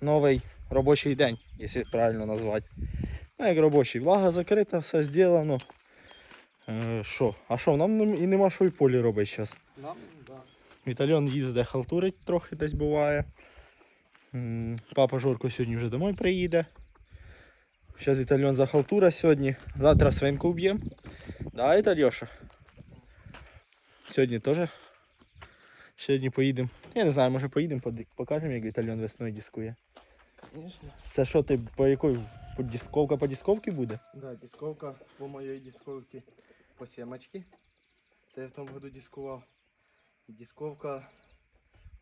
новий робочий день, якщо правильно назвати. Ну, як робочий, влага закрита, все зроблено. Е, А що, нам і нема що і полі робити зараз. Нам, да. Вітальон їздить, халтурить трохи десь буває. Папа Жорко сьогодні вже домой приїде. Зараз Вітальон захалтура сьогодні. Завтра свинку вб'ємо. Да, Вітальоша? Сьогодні теж. Сьогодні поїдемо. Я не знаю, може поїдемо, покажемо, як Вітальон весною дискує. Конечно. Це що ти по якої? По дисковка по дисковці буде? Да, дисковка по моїй дисковці по сімочці. Це я в тому году дискував. І дисковка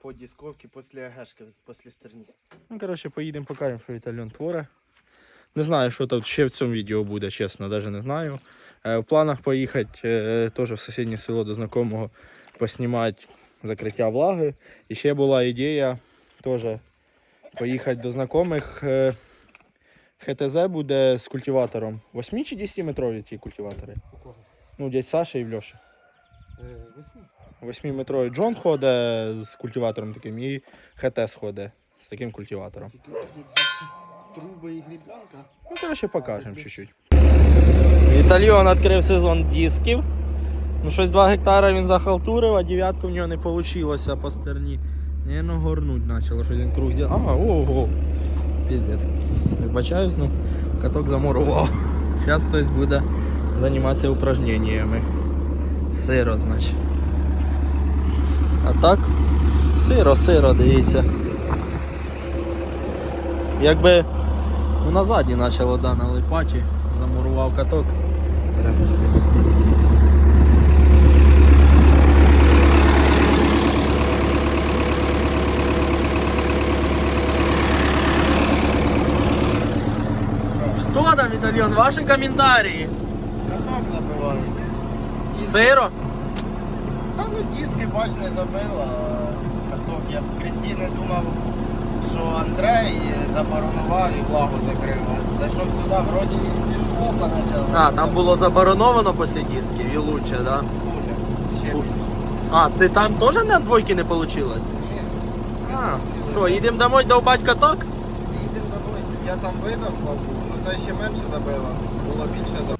по дисковці після агешки, після стерні. Ну, коротше, поїдемо, покажемо, що Вітальон творе. Не знаю, що там ще в цьому відео буде, чесно, навіть не знаю. Е, в планах поїхати е, теж в сусіднє село до знайомого поснімати закриття влаги. І ще була ідея теж поїхати до знайомих. Е, ХТЗ буде з культиватором. 8 чи 10 метрові ті культиватори. У кого? Ну, дядь Саша і в Льоші. Е, 8-метровий Джон ходить з культиватором таким і ХТ ходить з таким культиватором. Труби і гріблянка. Ну, коротше, покажемо чуть-чуть. Вітальйон відкрив сезон дисків. Ну, щось 2 гектара він захалтурив, а дев'ятку в нього не вийшло по стерні. Наверно, горнуть почало, що він круг діл. А, ого. Піздець. Вибачаюсь, ну, каток замурував. Зараз хтось буде займатися упражненнями. Сиро, значить. А так, сиро, сиро, дивіться. Якби Ну на задні почало да, налипати, замурував каток. В принципі. Что там, Витальон? Ваши комментарии? Каток забивається. Сиро? Та ну диски, бач, не забила. Каток. Я в Крістіни думав, що Андрей заборонував і влагу закрив. А Зайшов сюди, вроді пішло поначалу. А, там було забороновано після дисків і лучше, да? Хуже. Ще більше. А, ти там теж на двойки не вийшло? Ні. А, що, їдемо домой довбать каток? Їдемо домой. Я там видав, бабу, це ще менше забило. Було більше забило.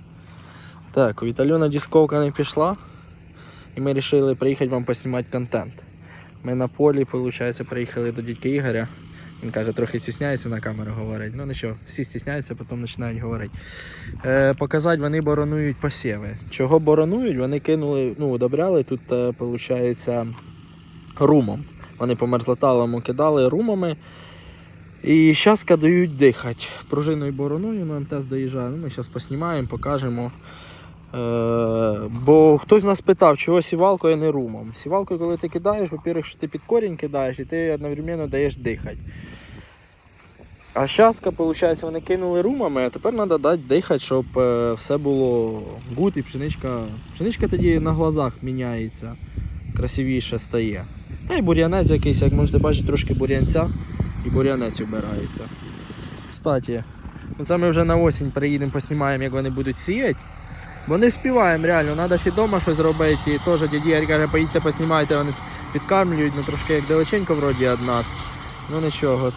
Так, у Віталіона дисковка не пішла. І ми вирішили приїхати вам поснімати контент. Ми на полі, виходить, приїхали до дядька Ігоря. Він каже, трохи стісняється на камеру говорити. Ну нічого, всі стісняються, потім починають говорити. Е, показати, вони боронують посіви. Чого боронують? Вони кинули, ну, удобряли тут, виходить, румом. Вони по мерзлоталому кидали румами. І зараз дають дихати. Пружиною бороною, ну МТС доїжджає. Ну, ми зараз поснімаємо, покажемо. Е, бо хтось нас питав, чого сівалкою, а не румом. Сівалкою, коли ти кидаєш, во-первых, що ти під корінь кидаєш і ти одновременно даєш дихати. А зараз, виходить, вони кинули румами, а тепер треба дати дихати, щоб е, все було гуд і пшеничка. Пшеничка тоді на глазах міняється, красивіше стає. Та й бур'янець якийсь, як можете бачити, трошки бур'янця і бур'янець убирається. Кстати, ну це ми вже на осінь приїдемо, поснімаємо, як вони будуть сіяти. Бо не вспіваємо реально, треба ще вдома щось робити. І теж дядя Ігор каже, поїдьте поснімайте, вони підкармлюють, ну трошки як далеченько вроді від нас. Ну нічого,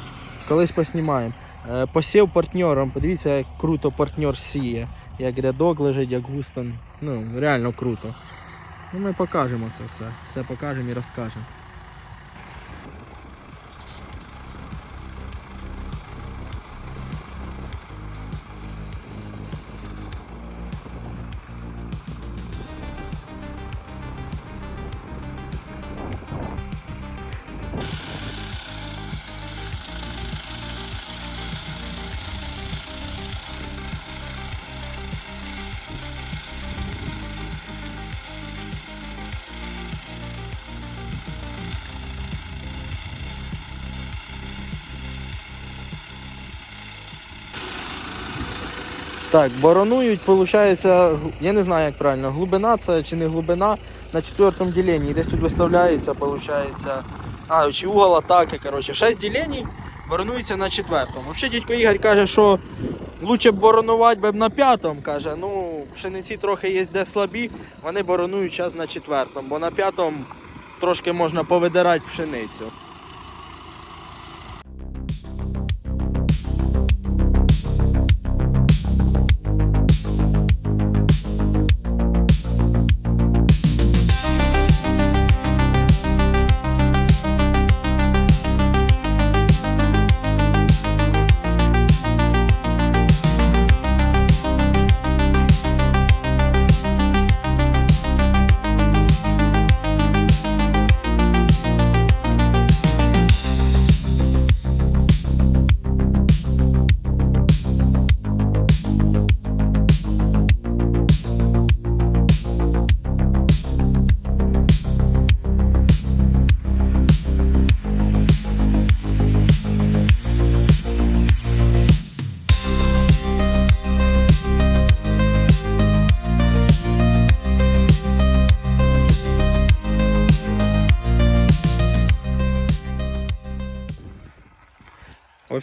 колись поснімаємо. Е, Посів партнером, подивіться, як круто партнер сіє. Як рядок лежить, як густо. Ну, реально круто. Ну ми покажемо це все. Все покажемо і розкажемо. Так, боронують, виходить, я не знаю, як правильно, глибина це чи не глибина на четвертому діленні. Десь тут виставляється, виходить, а, чи угол атаки, коротше, 6 ділень боронується на четвертому. Взагалі дядько Ігор каже, що б боронувати б на п'ятому, каже, ну, пшениці трохи є де слабі, вони боронують час на четвертому, бо на п'ятому трошки можна повидирати пшеницю.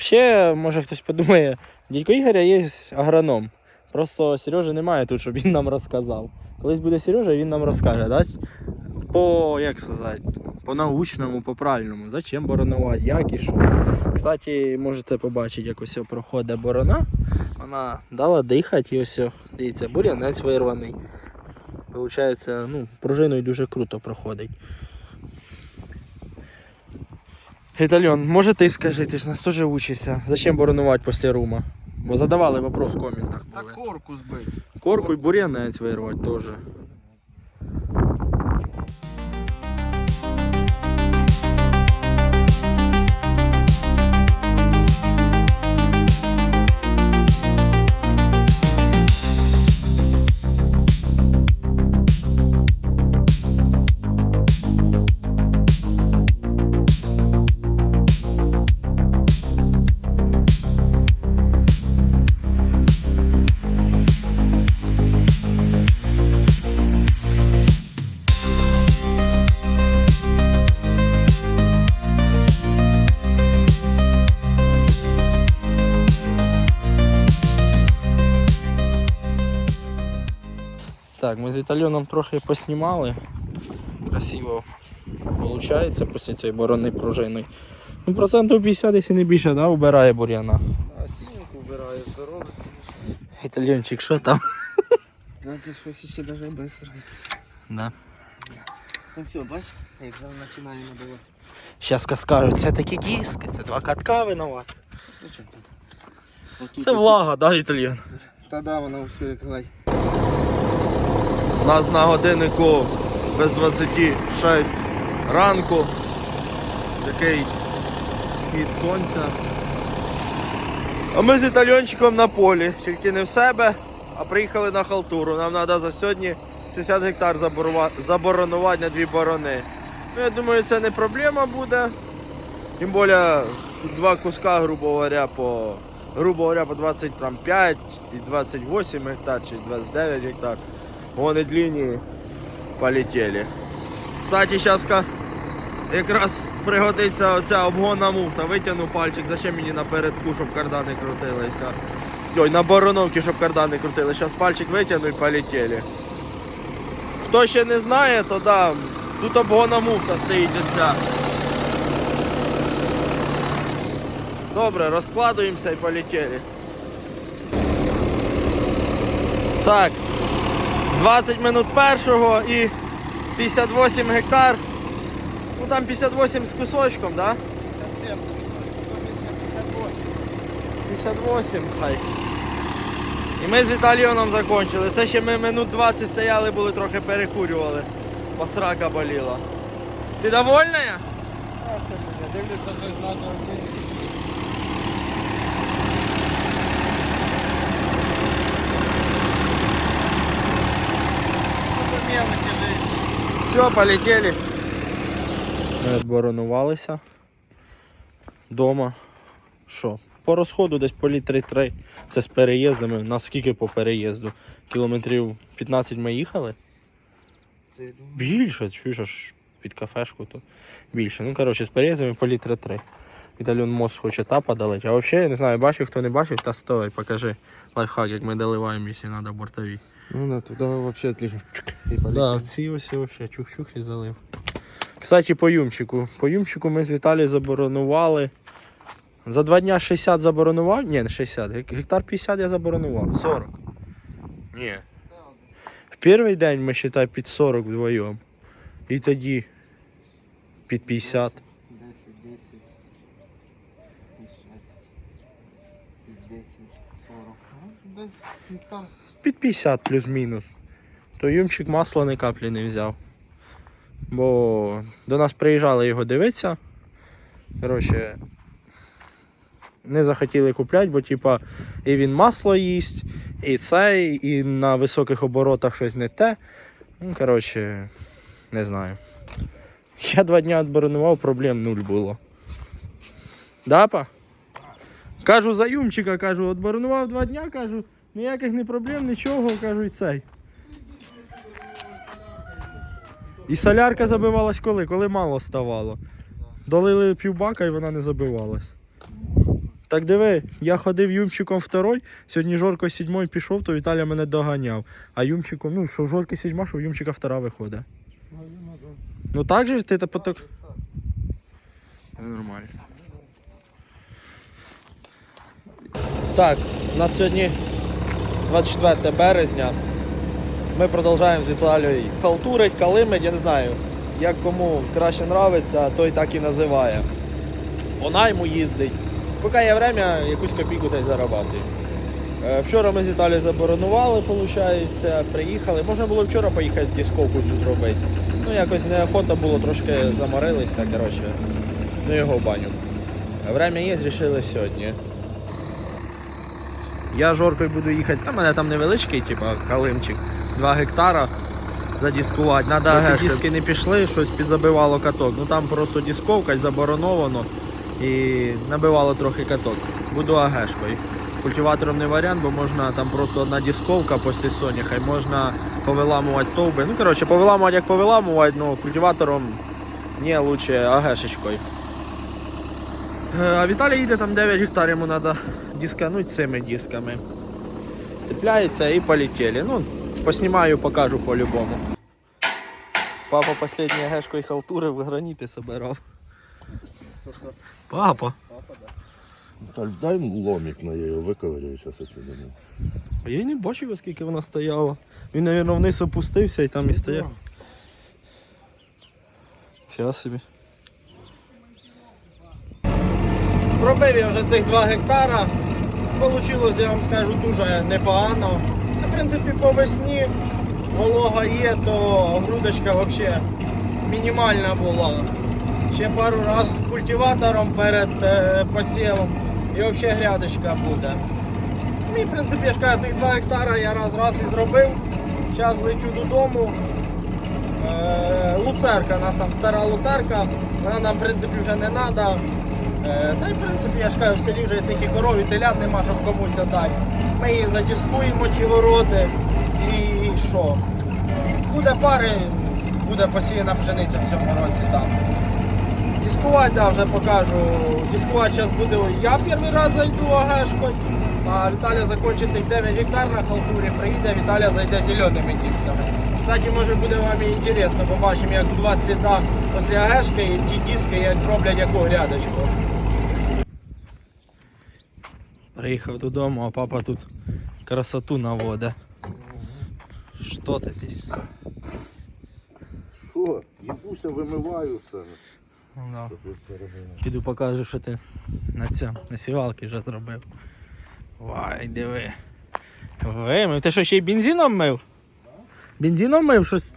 Взагалі, може хтось подумає, дядько Ігоря є агроном. Просто Сережі немає тут, щоб він нам розказав. Колись буде Сережа, він нам розкаже, да? По, як сказати, по научному, по правильному. Зачем боронувати, як і що. Кстати, можете побачити, як ось проходить борона. Вона дала дихати і ось, дивіться, бур'янець вирваний. Получається, ну, пружиною дуже круто проходить. Італьон, може ти скажи, ти ж нас теж учишся. Зачем боронувати після рума? Бо задавали вопрос в коментах. Та корку збити. Корку і бур'янець вирвати теж. Так, ми з Італьоном трохи поснімали. Красиво виходить після цієї борони пружини. Ну, процентів 50, якщо не більше, да, вбирає бур'яна. А синеньку вбирає, здорово. Італьончик, що там? Ну це щось ще даже швидко. Да. Ну все, бач, як зараз починає набивати. Зараз скажуть, це такі диски, це два катка винувати. Ну? Це влага, да, Італьян? Та да, воно все як лай. У нас на годиннику без 26 ранку. Такий схід сонця. А ми з італьончиком на полі, тільки не в себе, а приїхали на халтуру. Нам треба за сьогодні 60 гектар на дві борони. Ну, я думаю, це не проблема буде. Тим більше тут два куска, грубо говоря, по грубо говоря, по 25 і 28 гектар чи 29 гектар. Вони длинні полетіли. Кстати, зараз якраз пригодиться оця обгонна муфта. Витягну пальчик, зачем мені напередку, щоб кардани крутилися. Ой, на бороновки, щоб кардани крутили. Зараз пальчик витягну і полетіли. Хто ще не знає, то да, тут обгонна муфта стоїть оця. Добре, розкладуємося і полетіли. Так, 20 минут першого і 58 гектар. Ну там 58 з кусочком, да? 58 хай. І ми з Віталіоном закончили. Це ще ми минут 20 стояли, були трохи перекурювали. Бо срака боліла. Ти довольна? я? Дивляться, що знати Все, полетели. Ми оборонувалися. Дома. Що? По розходу десь по літрі 3. Це з переїздами. Наскільки по переїзду? Кілометрів 15 ми їхали? Більше, чуєш, аж під кафешку то більше. Ну, коротше, з переїздами по літри 3. Віталіон мост хоче тапа далече. А взагалі, я не знаю, бачив, хто не бачив, та стой, покажи лайфхак, як ми доливаємо, якщо треба бортові. Ну да, туди взагалі отлично. І Да, в ці ось і вообще чух-чух і залив. Кстати, по юмчику. По юмчику ми з Віталією заборонували. За два дня 60 заборонував? Ні, не 60. Гектар 50 я заборонував. 40. Ні. В перший день ми вважай під 40 вдвоєм. І тоді під 50. 10, 10, і 6, і 10, 40. Ну, десь гектар. Під 50 плюс-мінус. То юмчик масла ні каплі не взяв. Бо до нас приїжджали його дивитися. Коротше, не захотіли купляти, бо типа і він масло їсть, і цей, і на високих оборотах щось не те. Ну, коротше, не знаю. Я два дні відборонував, проблем нуль було. Да, па? Кажу за юмчика, кажу, відборонував два дня, кажу, ніяких не проблем, нічого, кажу, і цей. І солярка забивалась коли? Коли мало ставало. Долили півбака і вона не забивалась. Так диви, я ходив юмчиком второй, сьогодні Жорко сідьмой пішов, то Віталя мене доганяв. А юмчиком, ну, що в Жорки сідьма, що в юмчика втора виходить. Ну так же ж ти поток. Нормально. Так, у нас сьогодні 24 березня. Ми продовжуємо з Віталією халтурить, калимить, я не знаю, як кому краще нравиться, той так і називає. По найму їздить. Поки є время, якусь копійку й зарабатує. Е, Вчора ми з Віталією заборонували, виходить, приїхали. Можна було вчора поїхати дисковку цю зробити. Ну якось неохота було, трошки заморилися, коротше, ну його баню. Время є, рішили сьогодні. Я жоркою буду їхати. Та мене там невеличкий, типа калимчик, 2 гектара задіскувати. Надо диски не пішли, щось підзабивало каток. Ну там просто дисковка забороновано і набивало трохи каток. Буду агешкою. Культиватором не варіант, бо можна там просто одна дисковка після соняха і можна повиламувати стовби. Ну коротше, повиламувати як повиламувати, ну культиватором не лучше агешечкою. Е, А Віталій їде там 9 гектарів, йому треба дискануть цими дисками. Цепляється і полетіли. Ну, поснімаю, покажу по-любому. Папа последній гешкою халтури в граніти собирав. Папа. Таль, дай ломик на його виковирюю зараз отсюда. А я й не бачив, оскільки вона стояла. Він, мабуть, вниз опустився і там і стояв. Щас собі. Зробив я вже цих 2 гектара. Получилось, я вам скажу, дуже непогано. В принципі, по весні волога є, то грудочка взагалі мінімальна була. Ще пару раз культиватором перед е, посівом і взагалі грядочка буде. Ну і в принципі, я ж кажу, цих 2 гектара я раз раз і зробив. Зараз лечу додому. Е, Луцерка, у нас там стара луцерка, вона нам в принципі вже не треба. Та й в принципі я ж кажу, в селі вже тільки коров і телят нема, щоб комусь дати. Ми її задіскуємо ті городи і що? Буде пари, буде посіяна пшениця в цьому році там. Дискувати, да, вже покажу. Дискувати зараз буде. Я перший раз зайду агешкою, а Віталя закінчить 9 гектар на халтурі, приїде, Віталя зайде зеленими дисками. Кстати, може буде вам і інтересно, побачимо, як у два сліда після агешки ті диски як зроблять яку грядочку. Приїхав додому, а папа тут красоту наводить. Що ти здесь? Що? Їбуся, вимиваю все. Ну, Піду покажу, що ти на цьому, на сівалки вже зробив. Вай, диви. Вимив. Ти що ще й бензином мив? Бензином мив щось?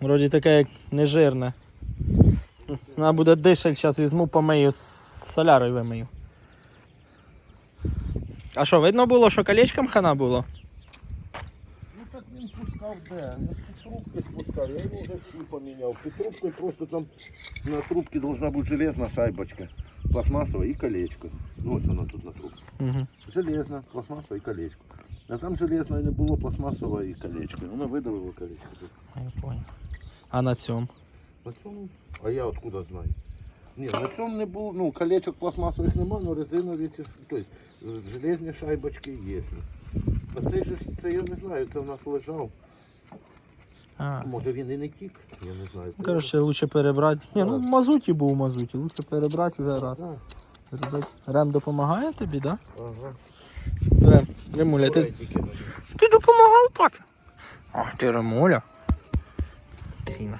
Вроді таке як нежирне. Треба буде дишель, зараз візьму, помию, солярою вимию. А що, видно було, що колечком хана було? Ну так він пускав де? Ну з трубки спускав, я його вже всі поміняв. Під трубкою просто там на трубці должна бути железна шайбочка. Пластмасова і колечко. Ну ось воно тут на трубці. Угу. Железна, пластмасова і колечко. А там железної не було, пластмасова і колечко. Воно видавило колечко. Я понял. А на цьому? На цьому? А я откуда знаю? Ні, на цьому не було, ну, колечок пластмасових нема, але резинові, ці, тобто железні шайбочки є. А цей же, це я не знаю, це в нас лежав. А. Може він і не тік, я не знаю. Ну, Коротше, лучше перебрати. Ні, ну в мазуті був мазуті, лучше перебрати вже раз. Так, Зробити. Рем допомагає тобі, так? ага. Да? Рем, Ремуля, ти, ти допомагав папі? Ах, ти Ремуля. Сіна.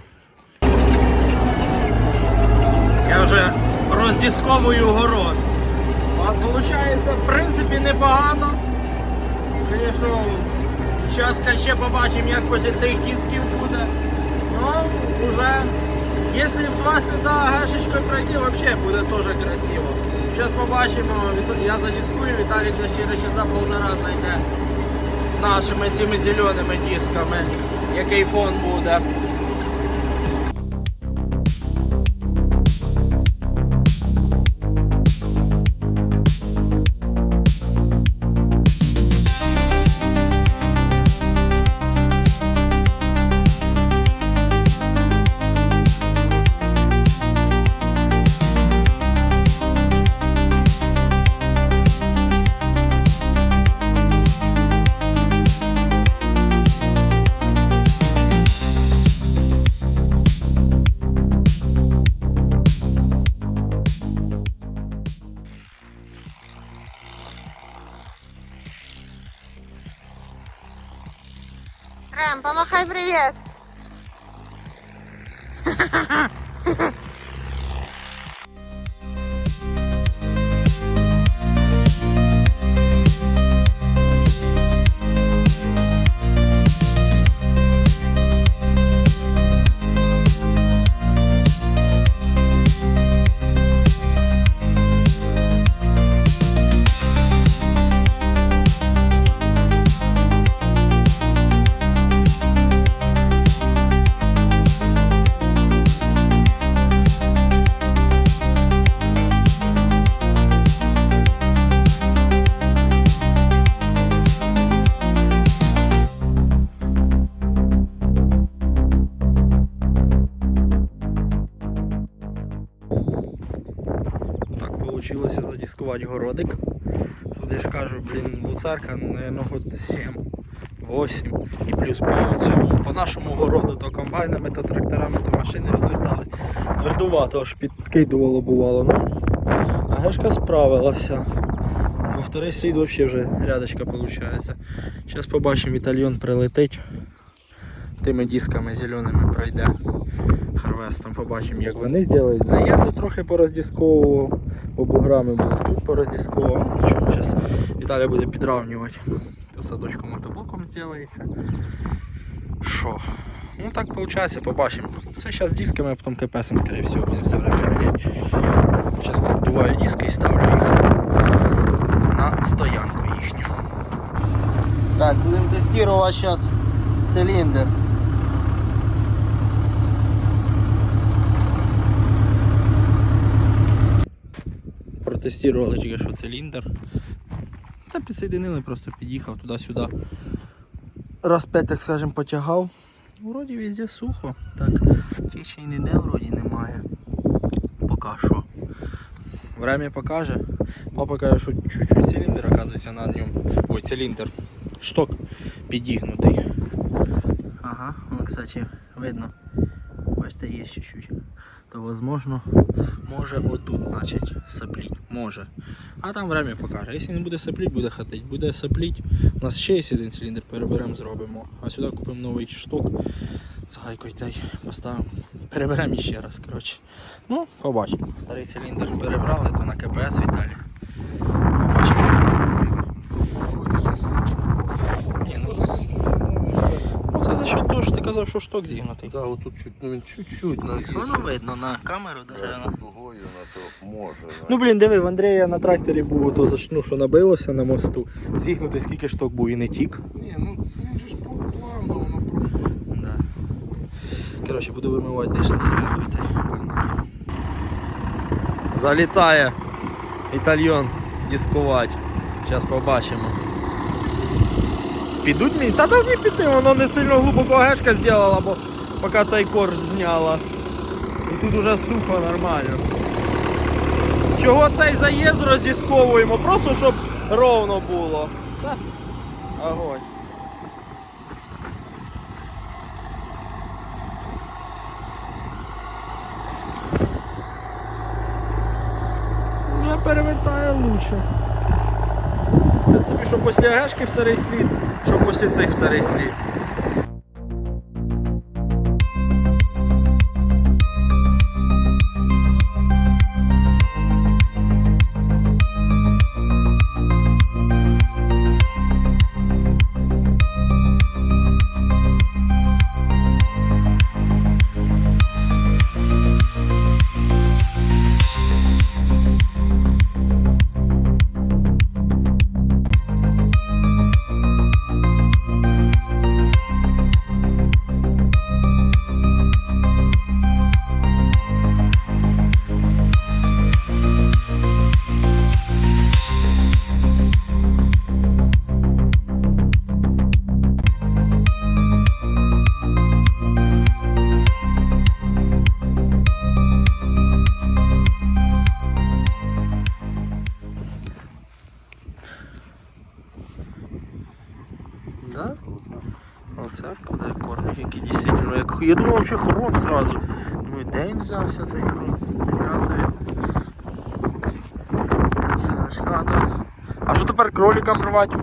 Я вже роздісковую город. А виходить, в принципі, непогано. Звісно, зараз ще побачимо, як після тих дисків буде. Ну, уже, якщо два сюда гашечкою пройти, взагалі буде теж красиво. Зараз побачимо, я задискую, Віталік за ще за полтора зайде нашими цими зеленими дисками, який фон буде. Махай привіт. городик. Тут я ж кажу, блін, луцарка, наверное, год 7, 8. І плюс по цьому, по нашому городу, то комбайнами, то тракторами, то машини розвертались. Твердувато аж підкидувало бувало. Ну, а гешка справилася. Во второй слід взагалі вже рядочка виходить. Зараз побачимо, вітальйон прилетить. Тими дисками зеленими пройде харвестом. Побачимо, як вони зроблять. Заїзди трохи пороздісковував, бо буграми були тут пороздісковував. Нічого, зараз Віталій буде підравнювати. Тут садочком мотоблоком зробиться. Що? Ну так виходить, побачимо. Це зараз дисками, а потім КПСом, скоріше всього, будемо все время ганяти. Зараз піддуваю диски і ставлю їх на стоянку їхню. Так, будемо тестувати зараз циліндр. Протестували тільки що циліндр. Та підсоединили, просто під'їхав туди-сюди. Раз п'ять, так скажем, потягав. Вроді везде сухо. Так, течій ніде вроді немає. Поки що. Время покаже. Папа каже, що чуть-чуть циліндр, оказується на ньому. Ой, циліндр. Шток підігнутий. Ага, ну, кстати, видно. Бачите, є чуть-чуть. То возможно може отут значить сапліть. Може. А там время покаже. Якщо не буде сапліть, буде хатить. Буде сапліть. У нас ще є один циліндр, переберемо, зробимо. А сюди купимо новий шток. З гайкою поставимо. Переберемо ще раз. коротше. Ну, побачимо. Старий циліндр перебрали, то на КПС Віталій. Побачимо. Ні, ну, ну, це за що того, що ти казав, що шток зігнутий. Да, вот тут чуть, ну, він чуть-чуть на Воно видно на камеру даже. Воно. на то може. Ну блін, диви, в Андрія на тракторі був ото за ну, що набилося на мосту. Зігнути скільки шток був і не тік. Ні, ну він же ж плавно, воно проходить. Да. Коротше, буду вимивати диш на та. Залітає італьйон дискувати. Зараз побачимо. Підуть мені? Та повинні піти, воно не сильно глибоко гешка зробила, бо поки цей корж зняла. І тут уже сухо нормально. Чого цей заїзд роздісковуємо? Просто щоб ровно було. Та, Огонь. Вже перевертає лучше. Що після гешки вторий слід, що після цих вторий слід. Вообще хрон сразу. Думаю, де він взявся цей хрон? Це наш хата. А що тепер кроликам рвати?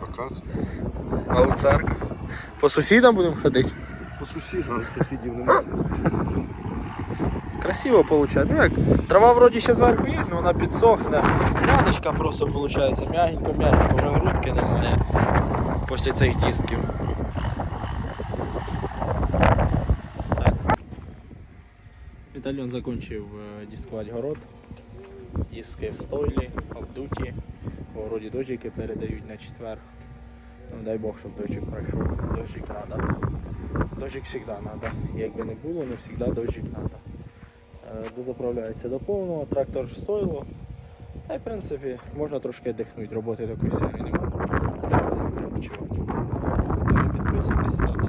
Показ. А оцерка? По сусідам будемо ходити. По сусідам, сусідів немає. Красиво виходить. Ну як, трава вроді ще зверху є, але вона підсохне. Грядочка просто виходить м'ягенько-м'ягенько, вже грудки немає після цих дисків. Віталіон закінчив е, дискувати город. Диски в стойлі, обдуті. Вроді дощики передають на четвер. Ну дай Бог, щоб дощик пройшов. Дощик треба. Дощик завжди треба. Якби не було, але завжди дощик треба. Дозаправляється до повного, трактор в стойло. Та й в принципі можна трошки дихнути, роботи такої сильної немає. Підписуйтесь, ставте